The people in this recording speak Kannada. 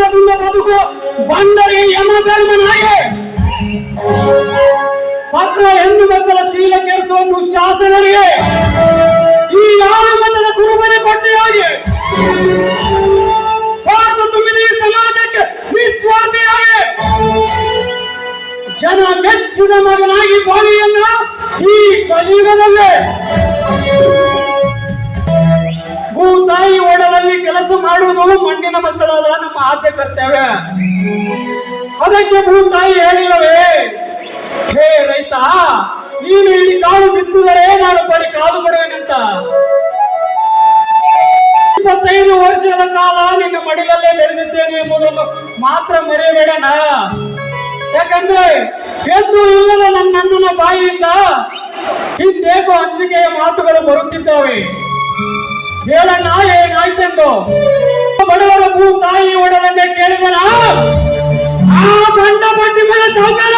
ಅನ್ನದಿಂದ ಬದುಕು, ಬಂದರೆ ಯಮಧರ್ಮನಾಗೆ ಪತ್ರ ಹೆಣ್ಣು ಮಕ್ಕಳ ಶೀಲ ಕೆಡಿಸುವ ದುಶಾಸನರಿಗೆ ಈ ಯಾವ ಮತದ ಕುರುಬನೆ ಕೊಟ್ಟೆಯಾಗಿ ಸ್ವಾರ್ಥ ತುಂಬಿದ ಈ ಸಮಾಜಕ್ಕೆ, ನಿಸ್ವಾರ್ಥಿಯಾಗಿ. ಜನ ಮೆಚ್ಚಿದ ಮಗನಾಗಿ ಬಾಳಿಯನ್ನ ಈ ಕಲಿಯುಗದಲ್ಲೇ. ಭೂತಾಯಿ ಒಡಲಲ್ಲಿ ಕೆಲಸ ಮಾಡುವುದು ಮಣ್ಣಿನ ಮಕ್ಕಳಾದ ಆದ್ಯ ಕರ್ತವ್ಯ. ಅದಕ್ಕೆ ಭೂತಾಯಿ ಹೇಳಿಲ್ಲವೇ? ಹೇ ರೈತ, ನೀನು ಇಲ್ಲಿ ಕಾಳು ಬಿತ್ತಿದರೆ ನಾನು ಬರೀ ಕಾಲು ಕೊಡುವೆನಂತ ಇಪ್ಪತ್ತೈದು ವರ್ಷದ ಕಾಲ ನಿನ್ನ ಮಡಿಲಲ್ಲೇ ಬೆಳೆದಿದ್ದೇನೆ ಎಂಬುದನ್ನು ಮಾತ್ರ ಮರೆಯಬೇಡಣ ಯಾಕಂದ್ರೆ ಎದ್ದು ಇಲ್ಲದ ನನ್ನ ಅಣ್ಣನ ಬಾಯಿಯಿಂದ ಹಿಂದೇಕೋ ಹಂಚಿಕೆಯ ಮಾತುಗಳು ಬರುತ್ತಿದ್ದಾವೆ. ಹೇಳಣ್ಣ, ಏನಾಯ್ತೆಂದು? ঝগড়া